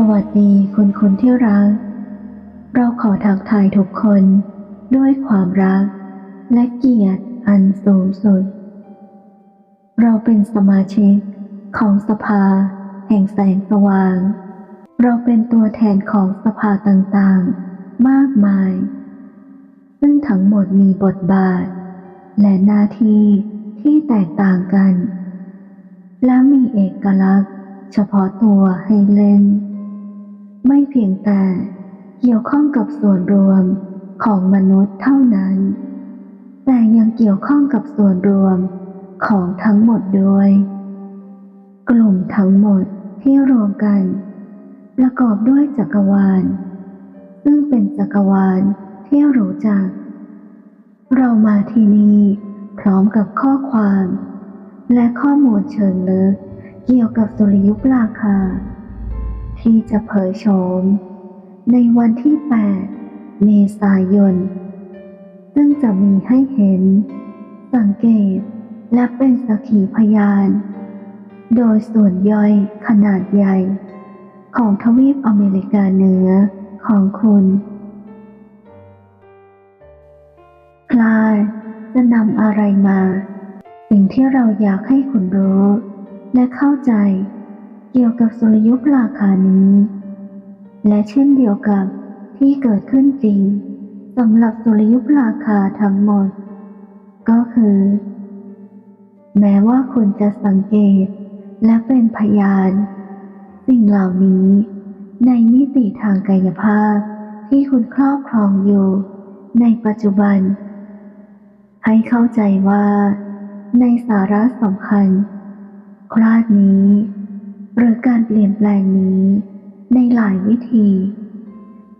สวัสดีคุณคนที่รัก เราขอทักทายทุกคนด้วยความรัก และเกียรติอันสูงสุด เราเป็นสมาชิกของสภา แห่งแสงสว่าง เราเป็นตัวแทนของสภาต่างๆ มากมาย ซึ่งทั้งหมดมีบทบาท และหน้าที่ที่แตกต่างกัน และมีเอกลักษณ์ เฉพาะตัวให้เล่น ไม่เพียงแต่เกี่ยวข้องกับส่วนรวมของมนุษย์เท่านั้น แต่ยังเกี่ยวข้องกับส่วนรวมของทั้งหมดด้วย กลุ่มทั้งหมดที่รวมกัน ประกอบด้วยจักรวาล ซึ่งเป็นจักรวาลที่รู้จัก เรามาที่นี่พร้อมกับข้อความ และข้อมูลเชิงลึกเกี่ยวกับสุริยุปราคา ที่จะเผยโฉมในวันที่ 8 เมษายน ซึ่งจะมีให้เห็น สังเกตและเป็นสักขีพยาน โดยส่วนย่อยขนาดใหญ่ ของทวีปอเมริกาเหนือของคุณคลายจะนำอะไรมา สิ่งที่เราอยากให้คุณรู้ และเข้าใจ เกี่ยวกับสุริยุปราคานี้ และเช่นเดียวกับที่เกิดขึ้นจริงสำหรับสุริยุปราคาทั้งหมด ก็คือ แม้ว่าคุณจะสังเกตและเป็นพยาน สิ่งเหล่านี้ ในมิติทางกายภาพที่คุณครอบครองอยู่ ในปัจจุบัน ให้เข้าใจว่า ในสาระสำคัญคลาดนี้ หรือการเปลี่ยนแปลงนี้ ในหลายวิธี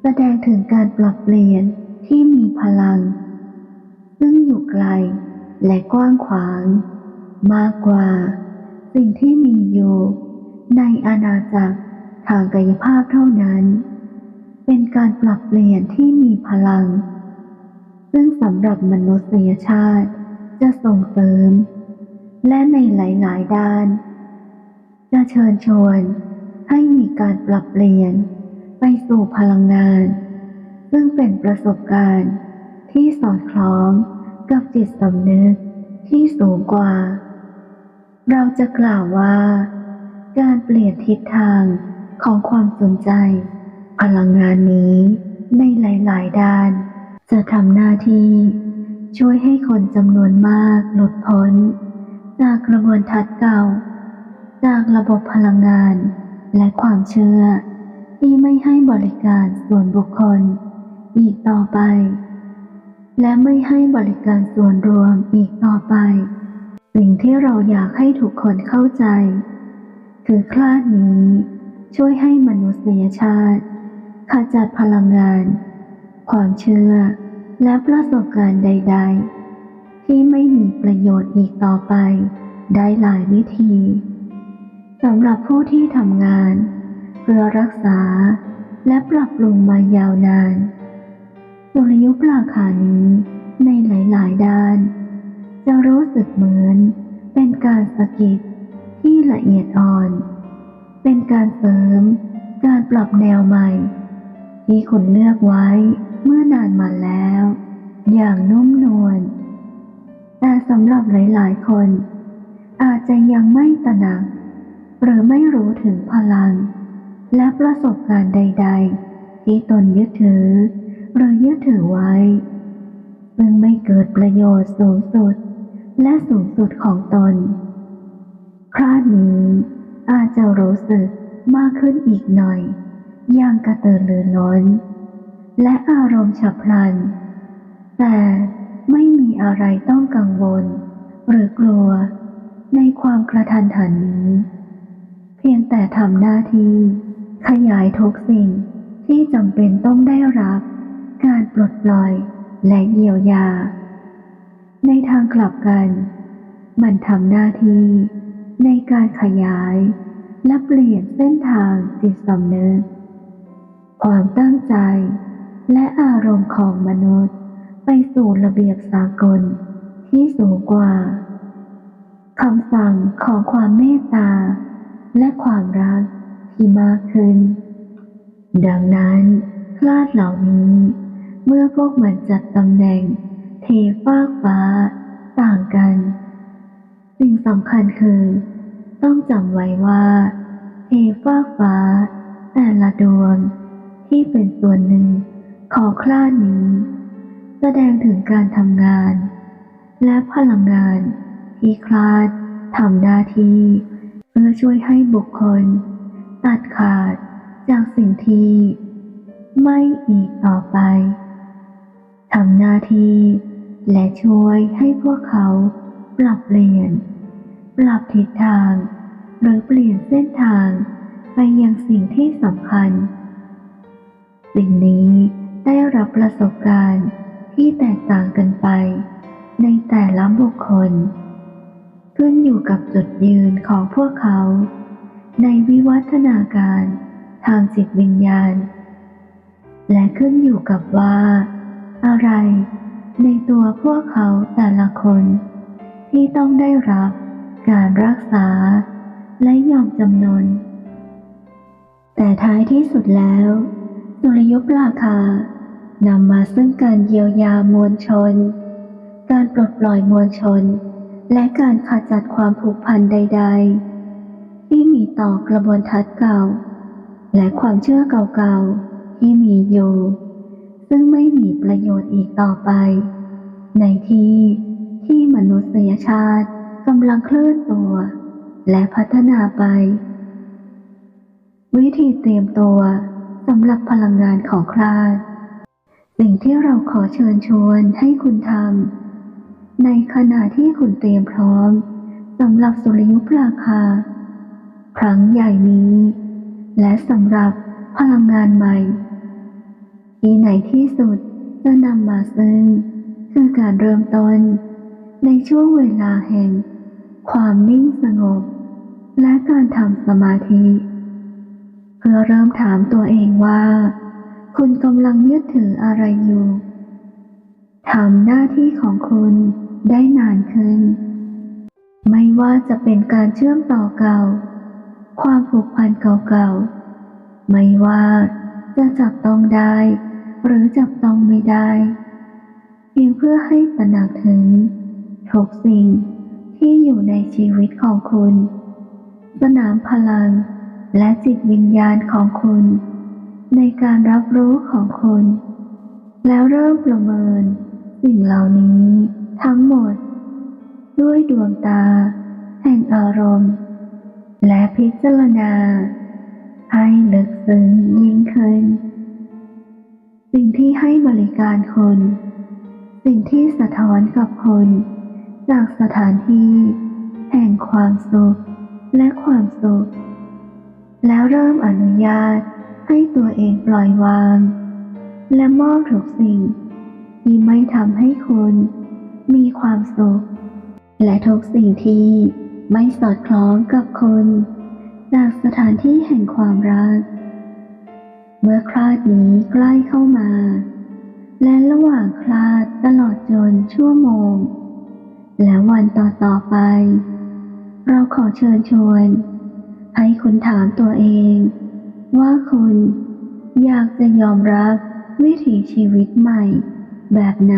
แสดงถึงการปรับเปลี่ยนที่มีพลัง ซึ่งอยู่ไกลและกว้างขวาง มากกว่า สิ่งที่มีอยู่ ในอาณาจักรทางกายภาพเท่านั้น เป็นการปรับเปลี่ยนที่มีพลัง ซึ่งสำหรับมนุษยชาติจะส่งเสริม และในหลาย ๆ ด้าน จะเชิญชวนให้มีการปรับเปลี่ยนไปสู่พลังงาน ซึ่งเป็นประสบการณ์ที่สอดคล้องกับจิตสำนึกที่สูงกว่า เราจะกล่าวว่า การเปลี่ยนทิศทางของความสนใจ พลังงานนี้ในหลาย ๆ ด้าน จะทำหน้าที่ช่วยให้คนจำนวนมากหลุดพ้น จากกระบวนทัศน์เก่า จากระบบพลังงาน และความเชื่อ ที่ไม่ให้บริการส่วนบุคคล อีกต่อไป และไม่ให้บริการส่วนรวมอีกต่อไป สิ่งที่เราอยากให้ทุกคนเข้าใจ คือคลาดนี้ช่วยให้มนุษยชาติขจัดพลังงาน ความเชื่อ และประสบการณ์ใด ๆ ที่ไม่มีประโยชน์อีกต่อไป ได้หลายวิธี สำหรับผู้ที่ทำงาน เพื่อรักษาและปรับปรุงมายาวนานสุริยุปราคานี้ในหลาย ๆ ด้าน จะรู้สึกเหมือนเป็นการสะกิดที่ละเอียดอ่อน เป็นการเสริมการปรับแนวใหม่ ที่คุณเลือกไว้เมื่อนานมาแล้ว อย่างนุ่มนวลแต่สำหรับหลาย ๆ คน อาจจะยังไม่ตระหนัก หรือไม่รู้ถึงพลัง และประสบการณ์ใด ๆ ที่ตนยึดถือ หรือยึดถือไว้ ซึ่งไม่เกิดประโยชน์สูงสุด และสูงสุดของตน คราดนี้อาจจะรู้สึกมากขึ้นอีกหน่อย อย่างกระตือรือร้น และอารมณ์ฉับพลัน แต่ไม่มีอะไรต้องกังวล หรือกลัวในความกระทันหันนี้ พียงแต่ทำหน้าที่ ขยายทุกสิ่งที่จำเป็นต้องได้รับ การปลดปล่อยและเยียวยา ในทางกลับกัน มันทำหน้าที่ ในการขยาย และเปลี่ยนเส้นทางจิตสำนึก ความตั้งใจ และอารมณ์ของมนุษย์ ไปสู่ระเบียบสากลที่สูงกว่าคำสั่งของความเมตตา และความรักที่มากขึ้น ดังนั้นคลาดเหล่านี้ เมื่อพวกมันจัดตำแหน่ง เทฟากฟ้า ต่างกัน สิ่งสำคัญคือ ต้องจำไว้ว่า เทฟากฟ้า แต่ละดวงที่เป็นส่วนหนึ่งของคลาดนี้ แสดงถึงการทำงาน และพลังงานที่คลาดทำหน้าที่ พื่อช่วยให้บุคคล ตัดขาดจากสิ่งที่ไม่อีกต่อไปทำหน้าที่และช่วยให้พวกเขาปรับเปลี่ยน ปรับทิศทาง หรือเปลี่ยนเส้นทางไปยังสิ่งที่สำคัญ สิ่งนี้ได้รับประสบการณ์ที่แตกต่างกันไปในแต่ละบุคคล ขึ้นอยู่กับจุดยืนของพวกเขา ในวิวัฒนาการทางจิตวิญญาณ และขึ้นอยู่กับว่า อะไร ในตัวพวกเขาแต่ละคน ที่ต้องได้รับการรักษา และยอมจำนน แต่ท้ายที่สุดแล้วสุริยุปราคานำมาซึ่งการเยียวยามวลชน การปลดปล่อยมวลชน และการขจัดความผูกพันใด ๆ ที่มีต่อกระบวนทัศน์เก่า และความเชื่อเก่าๆ ที่มีอยู่ ซึ่งไม่มีประโยชน์อีกต่อไป ในที่ที่มนุษยชาติกำลังเคลื่อนตัว และพัฒนาไป วิธีเตรียมตัวสำหรับพลังงานของคลาดสิ่งที่เราขอเชิญชวนให้คุณทำ ในขณะที่คุณเตรียมพร้อมสำหรับสุริยุปราคา ครั้งใหญ่นี้ และสำหรับพลังงานใหม่ ที่ไหนที่สุดจะนำมาซึ่งคือการเริ่มต้น ในช่วงเวลาแห่ง ความนิ่งสงบ และการทำสมาธิ เพื่อเริ่มถามตัวเองว่า คุณกำลังยึดถืออะไรอยู่ทำหน้าที่ของคุณ ได้นานขึ้น ไม่ว่าจะเป็นการเชื่อมต่อเก่า ความผูกพันเก่าๆ ไม่ว่าจะจับต้องได้ หรือจับต้องไม่ได้ เพียงเพื่อให้ตระหนักถึงทุกสิ่งที่อยู่ในชีวิตของคุณ สนามพลังและจิตวิญญาณของคุณ ในการรับรู้ของคุณ แล้วเริ่มประเมินสิ่งเหล่านี้ ทั้งหมด ด้วยดวงตา แห่งอารมณ์ และพิจารณา ให้ลึกซึ้งยิ่งขึ้น สิ่งที่ให้บริการคุณ สิ่งที่สะท้อนกับคุณ จากสถานที่ แห่งความสุขและความสุข แล้วเริ่มอนุญาตให้ตัวเองปล่อยวาง และมอบทุกสิ่งที่ไม่ทำให้คุณ มีความสุข และทุกสิ่งที่ไม่สอดคล้องกับคุณ จากสถานที่แห่งความรัก เมื่อคลาดนี้ใกล้เข้ามา และระหว่างคลาดตลอดจนชั่วโมง และวันต่อต่อๆไป เราขอเชิญชวน ให้คุณถามตัวเอง ว่าคุณอยากจะยอมรับวิถีชีวิตใหม่ แบบไหน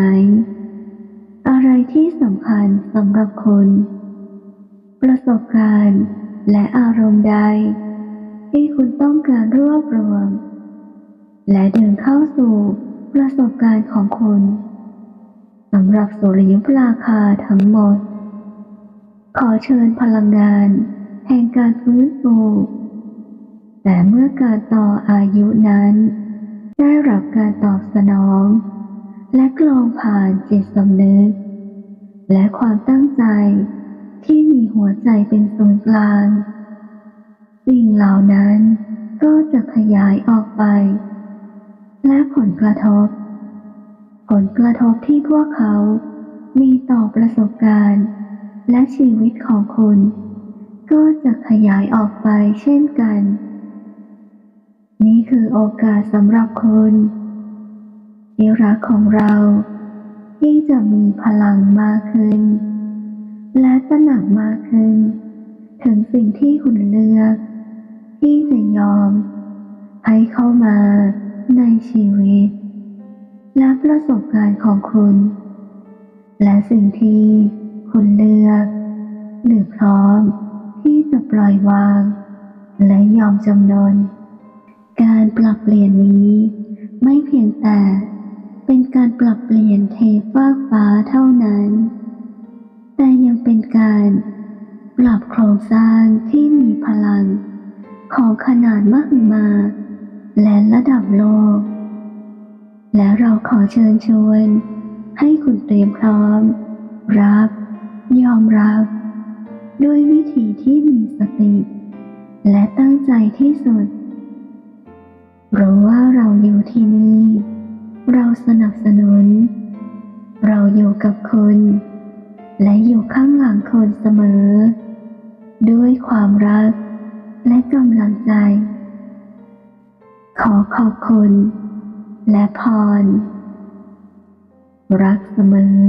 อะไรที่สำคัญสำหรับคุณประสบการณ์และอารมณ์ใด ที่คุณต้องการรวบรวม และดึงเข้าสู่ประสบการณ์ของคุณสำหรับสุริยุปราคาทั้งหมด ขอเชิญพลังงาน แห่งการฟื้นฟูแต่เมื่อการต่ออายุนั้น ได้รับการตอบสนอง และกลองผ่านจิตสำนึก และความตั้งใจที่มีหัวใจเป็นศูนย์กลาง สิ่งเหล่านั้นก็จะขยายออกไป และผลกระทบ ผลกระทบที่พวกเขา มีต่อประสบการณ์ และชีวิตของคุณ ก็จะขยายออกไปเช่นกัน นี่คือโอกาสสำหรับคุณ ที่รักของเราที่จะมีพลังมากขึ้น และตระหนักมากขึ้น ถึงสิ่งที่คุณเลือก ที่จะยอม ให้เข้ามาในชีวิต และประสบการณ์ของคุณ และสิ่งที่คุณเลือก หรือพร้อมที่จะปล่อยวาง และยอมจำนน การปรับเปลี่ยนนี้ไม่เพียงแต่ เป็นการปรับเปลี่ยนเทฟากฟ้าเท่านั้น แต่ยังเป็นการปรับโครงสร้างที่มีพลัง ของขนาดมากมา และระดับโลก และเราขอเชิญชวน ให้คุณเตรียมพร้อม รับ ยอมรับ ด้วยวิธีที่มีสติ และตั้งใจที่สุดรู้ว่าเราอยู่ที่นี่ เราสนับสนุน เราอยู่กับคุณ และอยู่ข้างหลังคุณเสมอ ด้วยความรักและกำลังใจ ขอขอบคุณ และพร รักเสมอ